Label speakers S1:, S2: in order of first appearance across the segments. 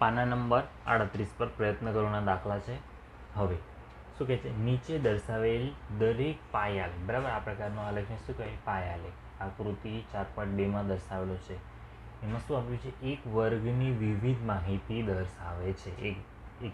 S1: પાના નંબર આડત્રીસ પર પ્રયત્ન કરવાના દાખલા છે. હવે, શું કહે છે? નીચે દર્શાવેલ દરેક પાયાલ, બરાબર? આ પ્રકારનો આલેખને શું કહે પાયાલેખ આકૃતિ ચાર પોઈન્ટ બેમાં દર્શાવેલો છે. એમાં શું આપ્યું છે? એક વર્ગની વિવિધ માહિતી દર્શાવે છે. એક એક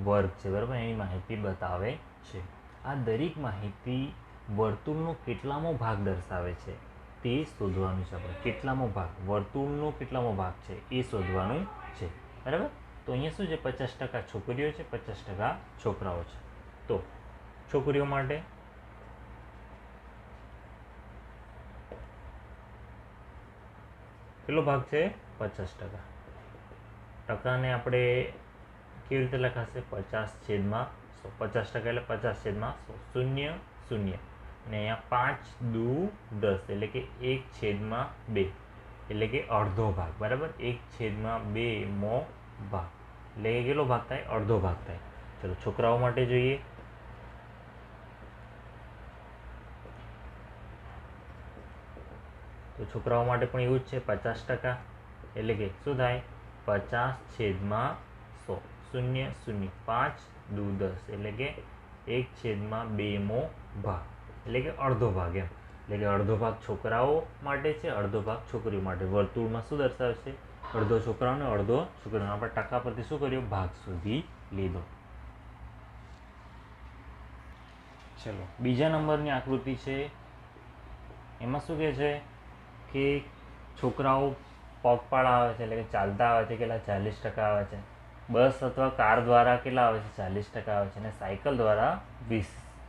S1: વર્ગ છે, બરાબર? એની માહિતી બતાવે છે. આ દરેક માહિતી વર્તુળનો કેટલામો ભાગ દર્શાવે છે? તે શોધવાનું છે આપણે. કેટલામો ભાગ? વર્તુળનો કેટલામો ભાગ છે? એ શોધવાનું છે. બરાબર? તો અહીંયા શું છે? પચાસ ટકા છોકરીઓ છે, પચાસ ટકા છોકરાઓ છે. તો છોકરીઓ માટે કેટલો ભાગ છે? પચાસ ટકા. ટકાને આપણે કેવી રીતે લખાશે? પચાસ છેદમાં સો. પચાસ ટકા એટલે પચાસ છેદમાં સો. શૂન્ય શૂન્ય. અને અહીંયા પાંચ દુ દસ, એટલે કે એક છેદમાં બે. એટલે કે અડધો ભાગ, બરાબર? એક છેદમાં બે મો ભાગ. એટલે કે કેટલો ભાગ થાય? અડધો ભાગ થાય. ચલો, છોકરાઓ માટે જોઈએ. તો છોકરાઓ માટે પણ એવું જ છે, પચાસ ટકા. એટલે કે શું થાય? પચાસ છેદમાં સો. શૂન્ય શૂન્ય. પાંચ, દુ દસ. એટલે કે એક છેદમાં બેમો ભાગ. એટલે કે અડધો ભાગ એમ. એટલે કે અડધો ભાગ છોકરાઓ માટે છે, અડધો ભાગ છોકરીઓ માટે. વર્તુળમાં શું દર્શાવે છે અડધો છોકરાઓને અડધો છોકરીઓને આપણે ટકા પરથી શું કર્યો? ભાગ સુધી લીધો. ચલો, બીજા નંબરની આકૃતિ છે. એમાં શું કહે છે કે છોકરાઓ પગપાળા આવે છે, એટલે કે ચાલતા આવે છે, કેટલા? ચાલીસ ટકા આવે છે. બસ અથવા કાર દ્વારા કેટલા આવે છે? ચાલીસ ટકા આવે છે અને સાયકલ દ્વારા વીસ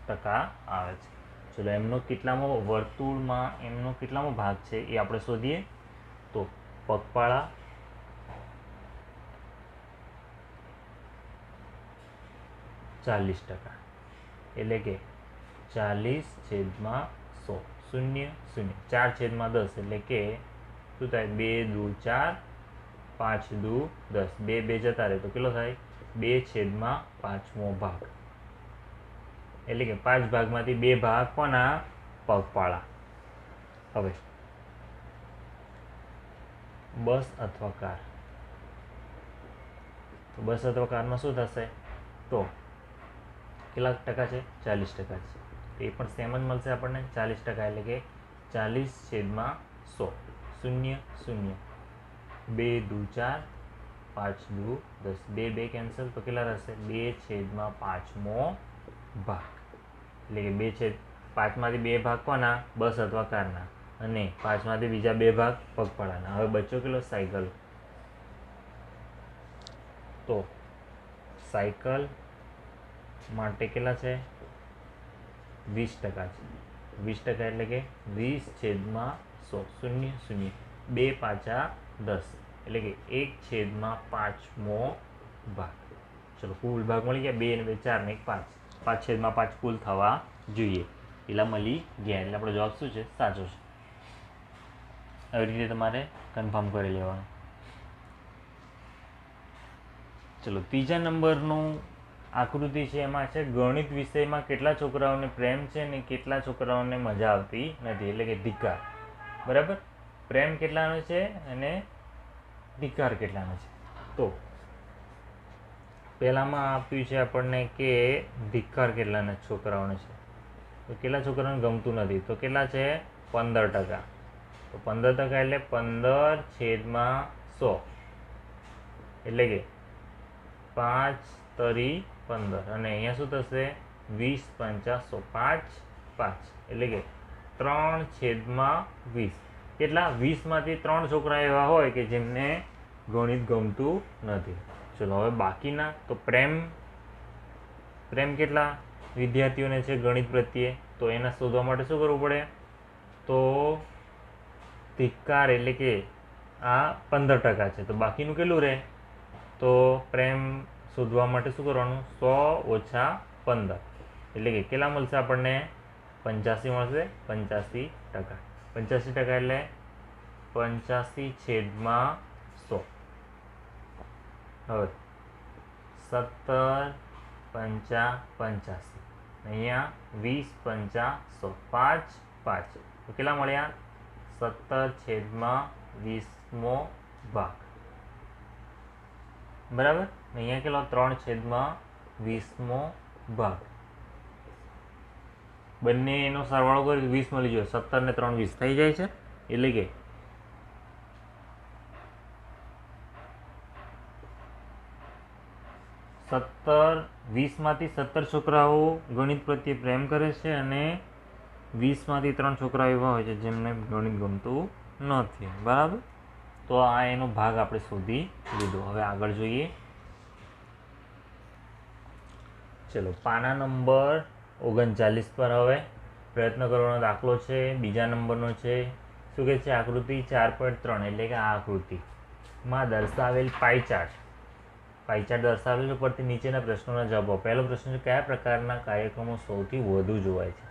S1: ટકા આવે છે. ચલો, એમનો કેટલામો વર્તુળમાં, એમનો કેટલામો ભાગ છે એ આપણે શોધીએ. તો પગપાળા, ચાલીસ ટકા. એટલે કે ચાલીસ છેદમાં સો. શૂન્ય શૂન્ય. ચાર છેદમાં દસ એટલે કે શું થાય? બે દુ ચાર, પાંચ દુ દસ. બે બે જતા રહે તો કેટલો થાય? બે છેદમાં પાંચમો ભાગ. એટલે કે પાંચ ભાગમાંથી બે ભાગ કોના? પગપાળા. હવે. બસ અથવા કાર. તો બસ અથવા કારમાં શું થશે? તો કેટલા ટકા છે? ચાલીસ ટકા છે. એ પણ સેમ જ મળશે આપણને. ચાલીસ ટકા એટલે કે ચાલીસ છેદમાં સો. શૂન્ય શૂન્ય. બે દુ ચાર, પાંચ દુ દસ. બે બે કેન્સલ તો કેટલા રહેશે? બે છેદમાં પાંચમો ભાગ. એટલે કે બે છેદ પાંચમાંથી બે ભાગ કોના? બસ અથવા કારના. અને પાંચમાંથી બીજા બે ભાગ પગપાળાના. હવે બચ્યો કેટલો? સાયકલ. તો સાયકલ માટે કેટલા છે? વીસ ટકા છે. વીસ ટકા એટલે કે વીસ છેદમાં સો. શૂન્ય શૂન્ય. બે પાછા દસ. એટલે કે એક છેદમાં પાંચમો ભાગ. ચલો, કુલ ભાગ મળી ગયા. બે ને બે, ચાર ને એક, પાંચ. પાંચ છેદમાં પાંચ કુલ થવા જોઈએ. પેલા મળી ગયા, એટલે આપણો જવાબ શું છે? સાચો છે. આવી રીતે તમારે કન્ફર્મ કરી લેવાનું. ચલો, ત્રીજા નંબરનું આકૃતિ છે એમાં છે, ગણિત વિષયમાં કેટલા છોકરાઓને પ્રેમ છે ને કેટલા છોકરાઓને મજા આવતી નથી, એટલે કે ધિક્કાર. બરાબર? પ્રેમ કેટલાનો છે અને ધિક્કાર કેટલાનો છે? તો પહેલામાં આપ્યું છે આપણને કે ધિક્કાર કેટલાના છોકરાઓને છે? તો કેટલા છોકરાઓને ગમતું નથી? તો કેટલા છે? પંદર ટકા. તો પંદર ટકા એટલે પંદર છેદમાં સો. એટલે કે પાંચ તરી પંદર. અને અહીંયા શું થશે? વીસ પંચાસો પાંચ પાંચ. એટલે કે ત્રણ છેદમાં વીસ. કેટલા? વીસમાંથી ત્રણ છોકરા એવા હોય કે જેમને ગણિત ગમતું નથી. ચલો હવે બાકીના તો પ્રેમ પ્રેમ કેટલા વિદ્યાર્થીઓને છે ગણિત પ્રત્યે? તો એના શોધવા માટે શું કરવું પડે? તો ધિક્કાર એટલે કે આ પંદર ટકા છે. તો બાકીનું કેટલું રહે? તો પ્રેમ શોધવા માટે શું કરવાનું? સો ઓછા પંદર. એટલે કે કેટલા મળશે આપણને? પંચ્યાસી મળશે. પંચ્યાસી ટકા. પંચ્યાસી ટકા એટલે પંચ્યાસી છેદમાં હવે સત્તર પંચા પંચ્યાસી. અહીંયા વીસ પંચા સો પાંચ પાંચ. તો કેટલા મળ્યા? સત્તર છેદમાં વીસમો ભાગ. બરાબર? અહીંયા કેટલો? ત્રણ છેદમાં વીસમો ભાગ. બંને એનો સરવાળો કરી વીસ મળી જાય સત્તર ને ત્રણ વીસ. થઈ જાય છે? એટલે કે સત્તર, વીસમાંથી સત્તર છોકરાઓ ગણિત પ્રત્યે પ્રેમ કરે છે અને વીસમાંથી ત્રણ છોકરાઓ એવા હોય છે જેમને ગણિત ગમતું નથી. બરાબર? તો આ એનો ભાગ આપણે શોધી લીધો. હવે આગળ જોઈએ. ચલો, પાના નંબર ઓગણચાલીસ પર હવે. પ્રયત્ન કરવાનો દાખલો છે, બીજા નંબરનો છે. શું કહે છે? આકૃતિ ચાર પોઈન્ટ ત્રણ, એટલે કે આ આકૃતિમાં દર્શાવેલ પાઈ ચાર્ટ પાઈ ચાર્ટ દર્શાવેલ છે પરથી નીચેના પ્રશ્નોના જવાબો. પહેલો પ્રશ્ન છે, કયા પ્રકારના કાર્યક્રમો સૌથી વધુ જોવાય છે?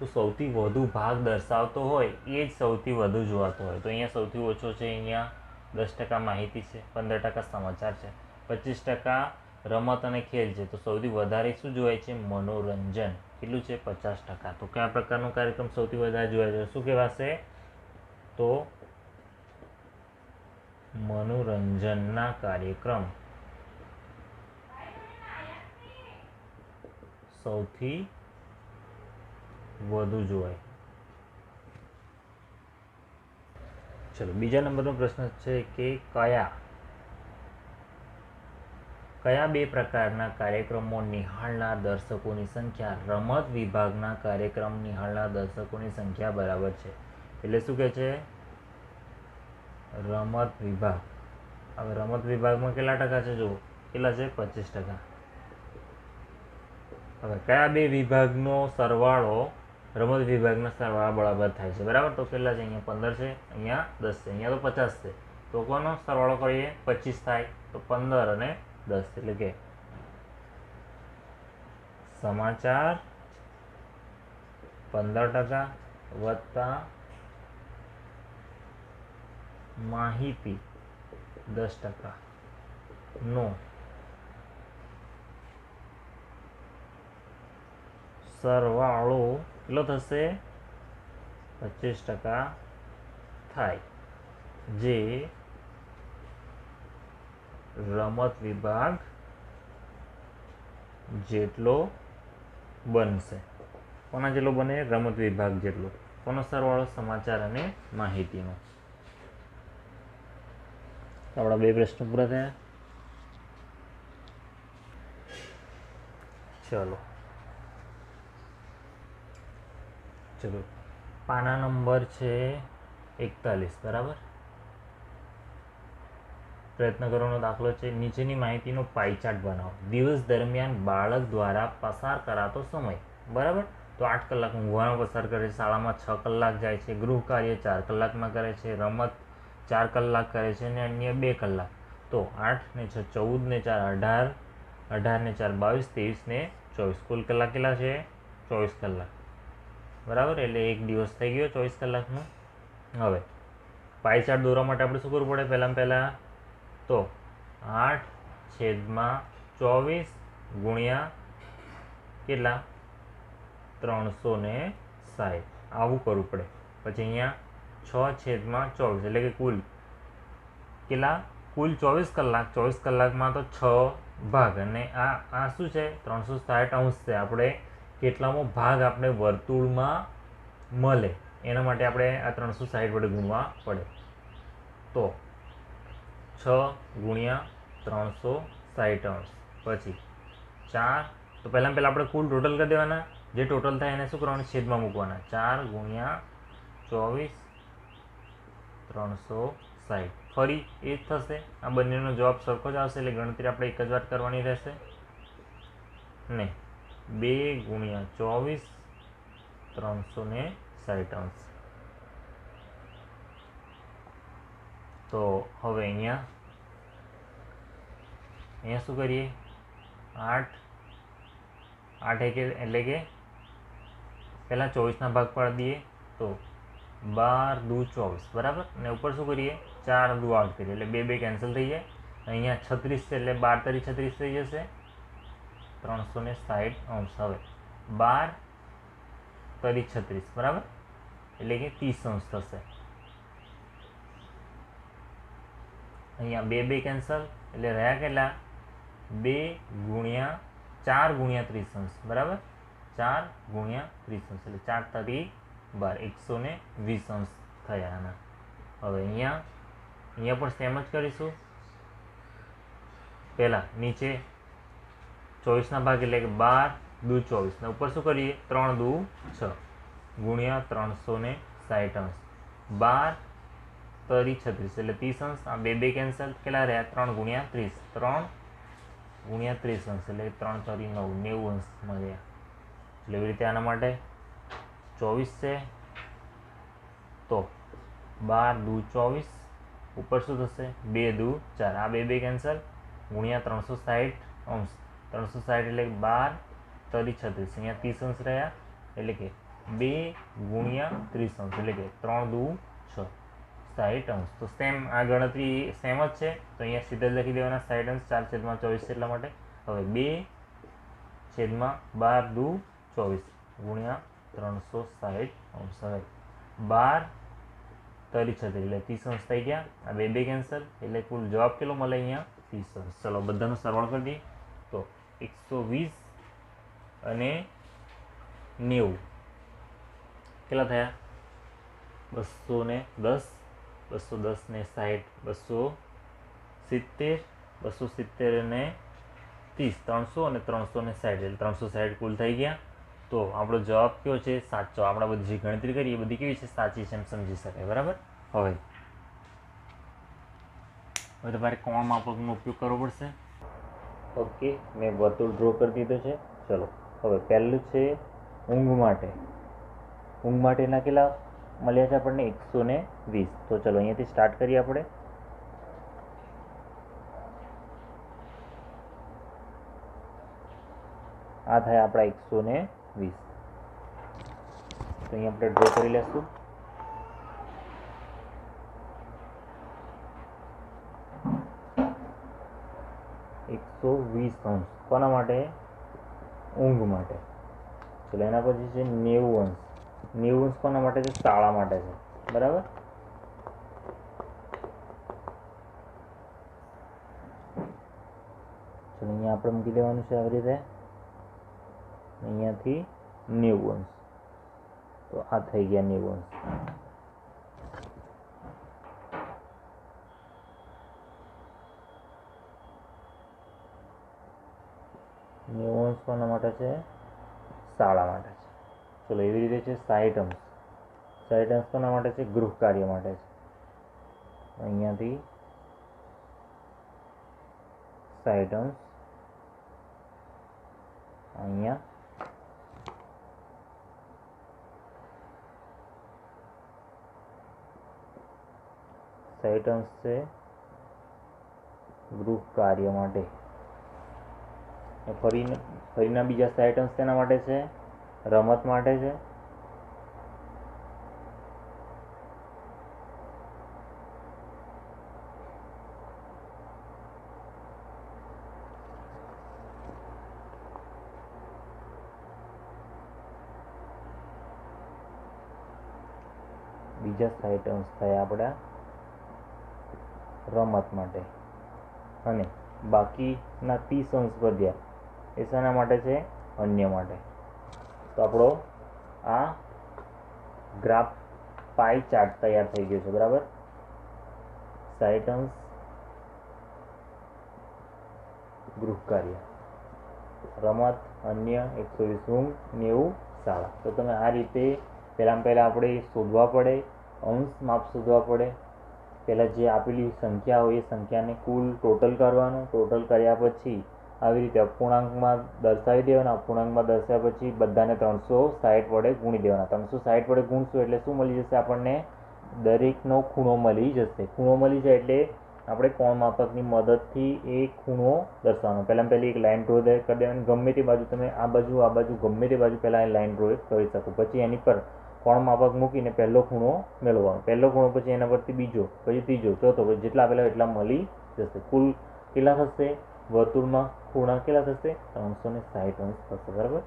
S1: તો સૌથી વધુ ભાગ દર્શાવતો હોય એ જ સૌથી વધુ જોવાતો હોય. તો અહીંયા સૌથી ઓછો છે, અહીંયા દસ ટકા માહિતી છે, પંદર ટકા સમાચાર છે, પચીસ ટકા રમત અને ખેલ છે. તો સૌથી વધારે શું જોવાય છે? મનોરંજન. કેટલું છે? પચાસ ટકા. તો કયા પ્રકારનો કાર્યક્રમ સૌથી વધારે જોવાય છે? શું કહેવાશે? તો મનોરંજનના કાર્યક્રમ. સૌથી વધુ જોવાય. ચલો, બીજા નંબરનો પ્રશ્ન છે કે કયા? કયા બે પ્રકારના કાર્યક્રમો નિહાળનાર દર્શકોની સંખ્યા? રમત વિભાગના કાર્યક્રમ નિહાળનાર દર્શકોની સંખ્યા બરાબર છે. એટલે શું કહે છે? રમત વિભાગ. હવે રમત વિભાગમાં કેટલા ટકા છે? જુઓ, કેટલા છે? પચીસ ટકા. હવે કયા બે વિભાગનો સરવાળો રમત વિભાગના સરવાળા બરાબર થાય છે? બરાબર? તો કેટલા છે? અહીંયા પંદર છે, અહીંયા દસ છે, અહીંયા તો પચાસ છે. તો કોનો સરવાળો કરીએ? પચીસ થાય, તો પંદર અને દસ, એટલે કે સમાચાર પંદર ટકા વત્તા માહિતી દસ ટકા નો સરવાળો કેટલો થશે? પચીસ ટકા થાય. જે રમત વિભાગ જેટલો બનશે. કોના જેટલો બને? રમત વિભાગ જેટલો. કોનો સરવાળો? સમાચાર અને માહિતીનો. આપણા બે પ્રશ્નો પૂરા થયા. ચલો. ચલો. પાના નંબર છે એકતાલીસ, બરાબર? પ્રયત્ન કરવાનો દાખલો છે, નીચેની માહિતીનો પાઈચાર્ટ બનાવો. દિવસ દરમિયાન બાળક દ્વારા પસાર કરાતો સમય, બરાબર? તો આઠ કલાક ઊંઘવાનો પસાર કરે છે, શાળામાં છ કલાક જાય છે, ગૃહ કાર્ય ચાર કલાકમાં કરે છે, રમત ચાર કલાક કરે છે અને અન્ય બે કલાક. તો આઠ ને છ, ચૌદ ને ચાર, અઢાર અઢાર ને ચાર, બાવીસ, ત્રેવીસ ને ચોવીસ. કુલ કલાક કેટલા છે? ચોવીસ કલાક. બરાબર? એટલે એક દિવસ થઈ ગયો ચોવીસ કલાકનો. હવે, પાઈ ચાર્ટ દોરવા માટે આપણે શું કરવું પડે? પહેલાં પહેલાં તો આઠ છેદમાં ચોવીસ ગુણ્યા કેટલા? ત્રણસો ને સાઠ. આવું કરવું પડે. પછી અહીંયા છ છેદમાં ચોવીસ, એટલે કે કુલ કેટલા? કુલ ચોવીસ કલાક. ચોવીસ કલાકમાં તો છ ભાગ. અને આ આ શું છે? ત્રણસો સાઠ અંશ છે. આપણે કેટલામો ભાગ આપણે વર્તુળમાં મળે. એના માટે આપણે આ ત્રણસો સાહીઠ વડે ગુણવા પડે. તો છ ગુણ્યા ત્રણસો સાહીઠ અંશ. પછી ચાર. તો પહેલાં પહેલાં આપણે કુલ ટોટલ કરી દેવાના. જે ટોટલ થાય એને શું કરવાનું? છેદમાં મૂકવાના. ચાર ગુણ્યા ચોવીસ ત્રણસો સાઠ ફરી એ જ થશે. આ બંનેનો જવાબ સરખો જ આવશે, એટલે ગણતરી આપણે એક જ વાર કરવાની રહેશે. ને બે ગુણ્યા ચોવીસ ત્રણસો ને સાઠ અંશ. તો હવે અહીંયા અહીંયા શું કરીએ? આઠ આઠ એક, એટલે કે પહેલાં ચોવીસના ભાગ પાડી દઈએ તો બાર દુ ચોવીસ, બરાબર? અને ઉપર શું કરીએ? ચાર દુ આઠ કરીએ, એટલે બે બે કેન્સલ થઈ જાય. અહીંયા છત્રીસ છે એટલે બાર તરી છત્રીસ થઈ જશે. ત્રણસો ને સાઠ અંશ હવે. બાર તરી છત્રીસ, બરાબર? એટલે કે ત્રીસ અંશ થશે. અહીંયા બે બે કેન્સલ એટલે રહ્યા કેટલા? બે ગુણ્યા ચાર ગુણ્યા ત્રીસ અંશ, બરાબર? ચાર ગુણ્યા ત્રીસ અંશ, એટલે ચાર તરી બાર, એકસો ને વીસ અંશ થયા આના. હવે અહીંયા અહીંયા પણ સેમ જ કરીશું. પહેલાં, નીચે ચોવીસના ભાગ એટલે કે બાર દુ ચોવીસના ઉપર શું કરીએ? ત્રણ દુ છ. ગુણ્યા ત્રણસો ને સાઠ અંશ. બાર તરી છત્રીસ. એટલે ત્રીસ અંશ. આ બે બે કેન્સલ કેટલા રહ્યા? ત્રણ ગુણ્યા ત્રીસ. ત્રણ ગુણ્યા ત્રીસ અંશ. એટલે ત્રણ તરી નવ. નેવું અંશ મળ્યા. એટલે એવી રીતે આના માટે ચોવીસ છે. તો બાર દુ ચોવીસ. ઉપર શું થશે? બે દુ ચાર. આ બે બે કેન્સલ ગુણ્યા ત્રણસો સાઠ અંશ. ત્રણસો સાઠ એટલે બાર તરી છત્રીસ. અહીંયા ત્રીસ અંશ રહ્યા. એટલે કે બે ગુણ્યા ત્રીસ અંશ. એટલે કે ત્રણ દુ છ. સાઠ અંશ. તો સેમ આ ગણતરી સેમ જ છે. તો અહીંયા સીધા લખી દેવાના. સાઠ અંશ ચાર છેદમાં ચોવીસ એટલા માટે. હવે બે છેદમાં બાર દુ ચોવીસ ગુણ્યા ત્રણસો સાઠ અંશ. હવે બાર તરી છત્રીસ. એટલે ત્રીસ અંશ થઈ ગયા. આ બે બે કેન્સલ. એટલે કુલ જવાબ કેટલો મળે અહીંયા? ત્રીસ અંશ. ચલો, બધાનો સરવાળો કરી દઈએ. એકસો વીસ અને નેવું. કેટલા થયા? બસો ને દસ બસો દસ ને સાહીઠ બસો સિત્તેર બસો સિત્તેર ને ત્રીસ, ત્રણસો અને ત્રણસો ને સાઠ એટલે ત્રણસો સાઠ કુલ થઈ ગયા. તો આપણો જવાબ કયો છે? સાચો. આપણે બધી જે ગણતરી કરી, એ બધી કેવી છે? સાચી છે એમ સમજી શકાય. બરાબર? હવે. હવે તમારે કોણ માપકનો ઉપયોગ કરવો પડશે? ઓકે, મેં વર્તુળ ડ્રો કરી દીધો છે. ચલો, હવે પહેલું છે ઊંઘ માટે. ઊંઘ માટેના કેટલા મળ્યા છે આપણને? એકસો ને વીસ. તો ચલો, અહીંયાથી સ્ટાર્ટ કરીએ આપણે. આ થાય આપણા એકસો ને વીસ. તો અહીંયા આપણે ડ્રો કરી લેશું. એકસો વીસ અંશ કોના માટે? ઊંઘ માટે. ચલો એના પછી છે નેવું અંશ નેવું અંશ કોના માટે છે? શાળા માટે છે. બરાબર? અહીંયા આપણે મૂકી દેવાનું છે આવી રીતે. અહીંયાથી નેવું અંશ તો આ થઈ ગયા નેવું અંશ નેવું અંશ કોના માટે છે, શાળા માટે છે. ચલો, એવી રીતે છે સાઈઠ અંશ સાઈઠ અંશ કોના માટે છે? ગૃહ કાર્ય માટે છે. અહીંયાથી અંશ અહીંયા. અંશ છે ગૃહ કાર્ય માટે. ફરી ફરીના બીજા આઇટમ્સ તેના માટે છે, રમત માટે છે. બીજા અંશ થયા આપણા રમત માટે. અને બાકીના ત્રીસ અંશ વધ્યા એ શાના માટે છે, અન્ય માટે. તો આપણો આ ગ્રાફ પાઈ ચાર્ટ તૈયાર થઈ ગયો છે, બરાબર? સાઇટન્સ ગૃહ કાર્ય. રમત, અન્ય, એકસો વીસ ઊંઘ, નેવું, શાળા. તો તમે આ રીતે પહેલાં પહેલાં આપણે શોધવા પડે, અંશ માપ શોધવા પડે. પહેલાં જે આપેલી સંખ્યા હોય એ સંખ્યાને કુલ ટોટલ કરવાનું. ટોટલ કર્યા પછી આવી રીતે અપૂર્ણાંકમાં દર્શાવી દેવાના, અપૂર્ણાંકમાં દર્શાવ્યા પછી બધાને ત્રણસો સાઠ વડે ગુણી દેવાના. ત્રણસો સાઠ વડે ગુણશું એટલે શું મળી જશે આપણને? દરેકનો ખૂણો મળી જશે. ખૂણો મળી જાય એટલે આપણે કોણ માપકની મદદથી એ ખૂણો દર્શાવવાનો. પહેલાં પહેલી એક લાઈન ડ્રો કરી દેવાની. ગમે તે બાજુ તમે આ બાજુ આ બાજુ, ગમે તે બાજુ પહેલાં એ લાઇન ડ્રો કરી શકો. પછી એની પર કોણ માપક મૂકીને પહેલો ખૂણો મેળવવાનો. પહેલો ખૂણો પછી એના પરથી બીજો, પછી ત્રીજો, ચોથો, પછી જેટલા આપેલા એટલા મળી જશે. કુલ કેટલા થશે? વર્તુળમાં ખૂણા કેટલા થશે? ત્રણસો ને સાઠ અંશ થશે, બરાબર?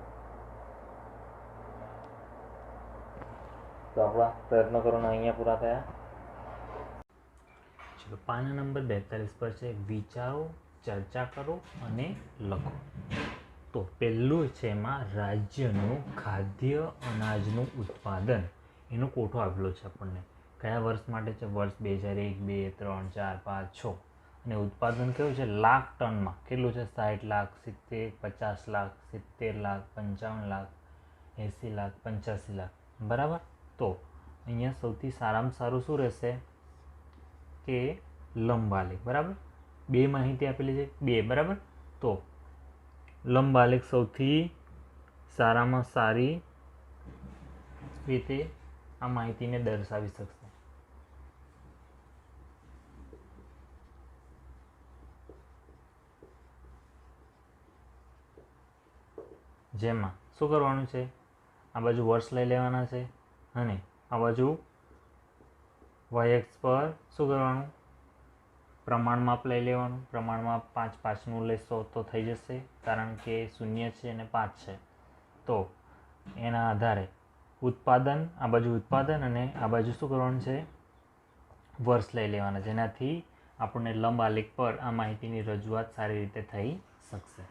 S1: તો આપણા પ્રયત્નો કરવાના અહીંયા પૂરા થયા. ચલો, પાના નંબર બેતાલીસ પર છે, વિચારો, ચર્ચા કરો અને લખો. તો પહેલું છે એમાં રાજ્યનું ખાદ્ય અનાજનું ઉત્પાદન. એનો કોઠો આપેલો છે આપણને. કયા વર્ષ માટે છે? વર્ષ બે હજાર એક, બે, ત્રણ, ચાર, પાંચ, છ. અને ઉત્પાદન કેવું છે? લાખ ટનમાં. કેટલું છે? સાઠ લાખ, સિત્તેર, પચાસ લાખ, સિત્તેર લાખ, પંચાવન લાખ, એંસી લાખ, પંચ્યાસી લાખ. બરાબર? તો અહીંયા સૌથી સારામાં સારું શું રહેશે? કે લંબાલેખ. બરાબર? બે માહિતી આપેલી છે. બે. બરાબર? તો લંબાલેખ સૌથી સારામાં સારી રીતે આ માહિતીને દર્શાવી શકશે. જેમાં શું કરવાનું છે? આ બાજુ વર્ષ લઈ લેવાના છે અને આ બાજુ વાયએક્સ પર શું કરવાનું? પ્રમાણ માપ લઈ લેવાનું. પ્રમાણ માપ પાંચ પાંચનું લેશો તો થઈ જશે, કારણ કે શૂન્ય છે અને પાંચ છે. તો એના આધારે ઉત્પાદન, આ બાજુ ઉત્પાદન અને આ બાજુ શું કરવાનું છે? વર્ષ લઈ લેવાના, જેનાથી આપણને લંબ આલેખ પર આ માહિતીની રજૂઆત સારી રીતે થઈ શકશે.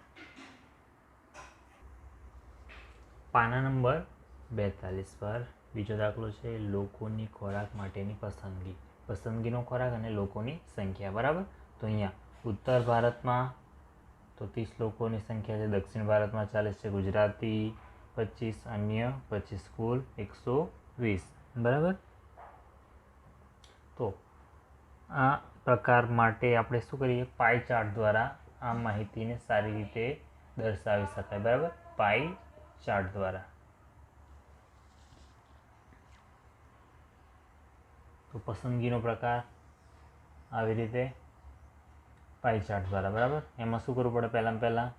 S1: પાના નંબર બેતાલીસ પર બીજો દાખલો છે લોકોની ખોરાક માટેની પસંદગી. પસંદગીનો ખોરાક અને લોકોની સંખ્યા, બરાબર? તો અહીંયા ઉત્તર ભારતમાં તો ત્રીસ લોકોની સંખ્યા છે, દક્ષિણ ભારતમાં ચાલીસ છે, ગુજરાતી પચીસ, અન્ય પચીસ, કુલ એકસો વીસ. બરાબર? તો આ પ્રકાર માટે આપણે શું કરીએ? પાઈ ચાર્ટ દ્વારા આ માહિતીને સારી રીતે દર્શાવી શકાય, બરાબર? પાઈ ચાર્ટ દ્વારા. તો પસંદગીનો પ્રકાર આવી રીતે પાઈ ચાર્ટ દ્વારા, બરાબર? એમાં શું કરવું પડે? પહેલાં પહેલાં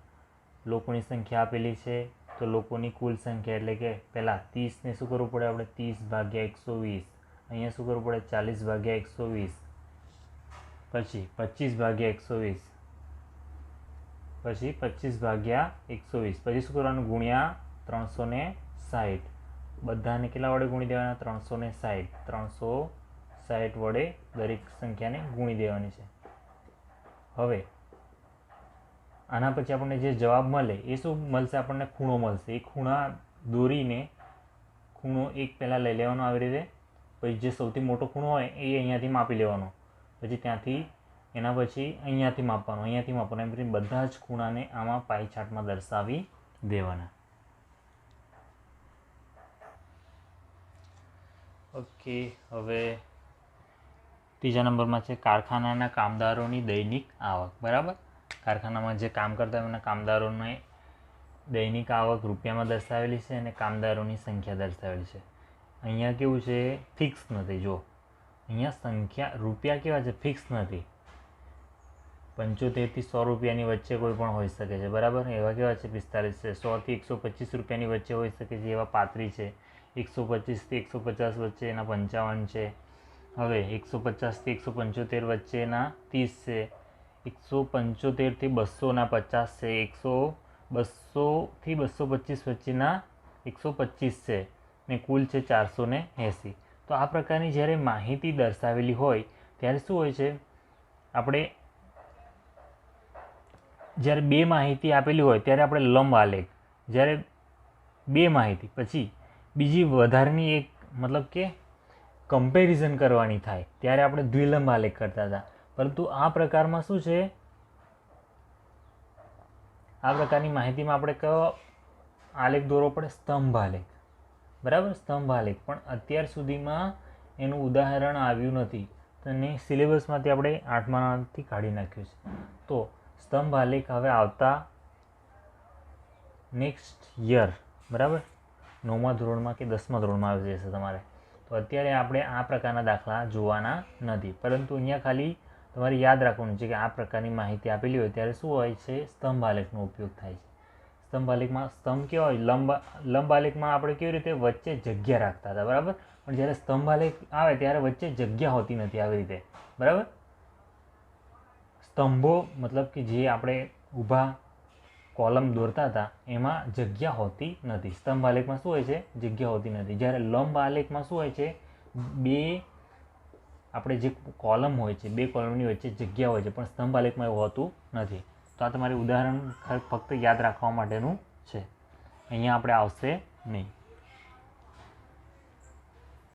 S1: લોકોની સંખ્યા આપેલી છે, તો લોકોની કુલ સંખ્યા એટલે કે પહેલાં ત્રીસને શું કરવું પડે આપણે? ત્રીસ ભાગ્યા એકસો વીસ. અહીંયા શું કરવું પડે? ચાલીસ ભાગ્યા એકસો વીસ. પછી પચીસ ભાગ્યા એકસો વીસ. પછી પચીસ ભાગ્યા એકસો વીસ. પછી શું કરવાનું? ગુણ્યા ત્રણસો ને સાહીઠ બધાને કેટલા વડે ગુણી દેવાના? ત્રણસો ને સાહીઠ ત્રણસો સાહીઠ વડે દરેક સંખ્યાને ગુણી દેવાની છે. હવે, આના પછી આપણને જે જવાબ મળે, એ શું મળશે? આપણને ખૂણો મળશે. એ ખૂણા દોરીને, ખૂણો એક પહેલાં લઈ લેવાનો આવી રીતે. પછી જે સૌથી મોટો ખૂણો હોય, એ અહીંયાથી માપી લેવાનો. પછી ત્યાંથી, એના પછી અહીંયાથી માપવાનો અહીંયાથી માપવાનો. એમ કરીને બધા જ ખૂણાને આમાં પાઈ ચાર્ટમાં દર્શાવી દેવાના. ઓકે, હવે ત્રીજા નંબરમાં છે કારખાનાના કામદારોની દૈનિક આવક, બરાબર? કારખાનામાં જે કામ કરતા એમના કામદારોને દૈનિક આવક રૂપિયામાં દર્શાવેલી છે અને કામદારોની સંખ્યા દર્શાવેલી છે. અહીંયા કેવું છે? ફિક્સ નથી જો અહીંયા સંખ્યા, રૂપિયા કેવા છે? ફિક્સ નથી. પંચોતેરથી સો રૂપિયાની વચ્ચે કોઈ પણ હોઈ શકે છે, બરાબર? એવા કેવા છે? પિસ્તાલીસ છે. સોથી એકસો પચીસ રૂપિયાની વચ્ચે હોઈ શકે છે, એવા પાંત્રીસ છે. એકસો પચીસથી એકસો પચાસ વચ્ચે એના પંચાવન છે. હવે એકસો પચાસથી એકસો પંચોતેર વચ્ચેના ત્રીસ છે. એકસો પંચોતેરથી બસોના પચાસ છે. એકસો બસોથી બસો પચીસ વચ્ચેના એકસો પચીસ છે. ને કુલ છે ચારસો ને એંસી. તો આ પ્રકારની જ્યારે માહિતી દર્શાવેલી હોય, ત્યારે શું હોય છે? આપણે જ્યારે બે માહિતી આપેલી હોય, ત્યારે આપણે લંબ આલેખ. જ્યારે બે માહિતી, પછી બીજી વધારેની એક મતલબ કે કમ્પેરિઝન કરવાની થાય, ત્યારે આપણે દ્વિલંબ આલેખ કરતા હતા. પરંતુ આ પ્રકારમાં શું છે? આ પ્રકારની માહિતીમાં આપણે કયો આલેખ દોરવો પડે? સ્તંભ આલેખ. બરાબર? સ્તંભ આલેખ. પણ અત્યાર સુધીમાં એનું ઉદાહરણ આવ્યું નથી. અને સિલેબસમાંથી આપણે આઠમાથી કાઢી નાખ્યું છે. તો સ્તંભ આલેખ હવે આવતા નેક્સ્ટ યર બરાબર? નવમા ધોરણમાં કે દસમા ધોરણમાં આવી જશે તમારે. તો અત્યારે આપણે આ પ્રકારના દાખલા જોવાના નથી. પરંતુ અહીંયા ખાલી તમારે યાદ રાખવાનું છે કે આ પ્રકારની માહિતી આપેલી હોય ત્યારે શું હોય છે? સ્તંભ આલેખનો ઉપયોગ થાય છે. સ્તંભ આલેખમાં સ્તંભ કેવા હોય? લંબ લંબ આલેખમાં આપણે કેવી રીતે વચ્ચે જગ્યા રાખતા હતા, બરાબર? પણ જ્યારે સ્તંભ આલેખ આવે ત્યારે વચ્ચે જગ્યા હોતી નથી આવી રીતે. બરાબર? સ્તંભો મતલબ કે જે આપણે ઊભા કોલમ દોરતા હતા, એમાં જગ્યા હોતી નથી. સ્તંભ આલેખમાં શું હોય છે? જગ્યા હોતી નથી. જ્યારે લંબ આલેખમાં શું હોય છે? બે, આપણે જે કોલમ હોય છે, બે કોલમની વચ્ચે જગ્યા હોય છે, પણ સ્તંભ આલેખમાં એવું હોતું નથી. તો આ તમારે ઉદાહરણ ફક્ત યાદ રાખવા માટેનું છે. અહીંયા આપણે આવશે નહીં.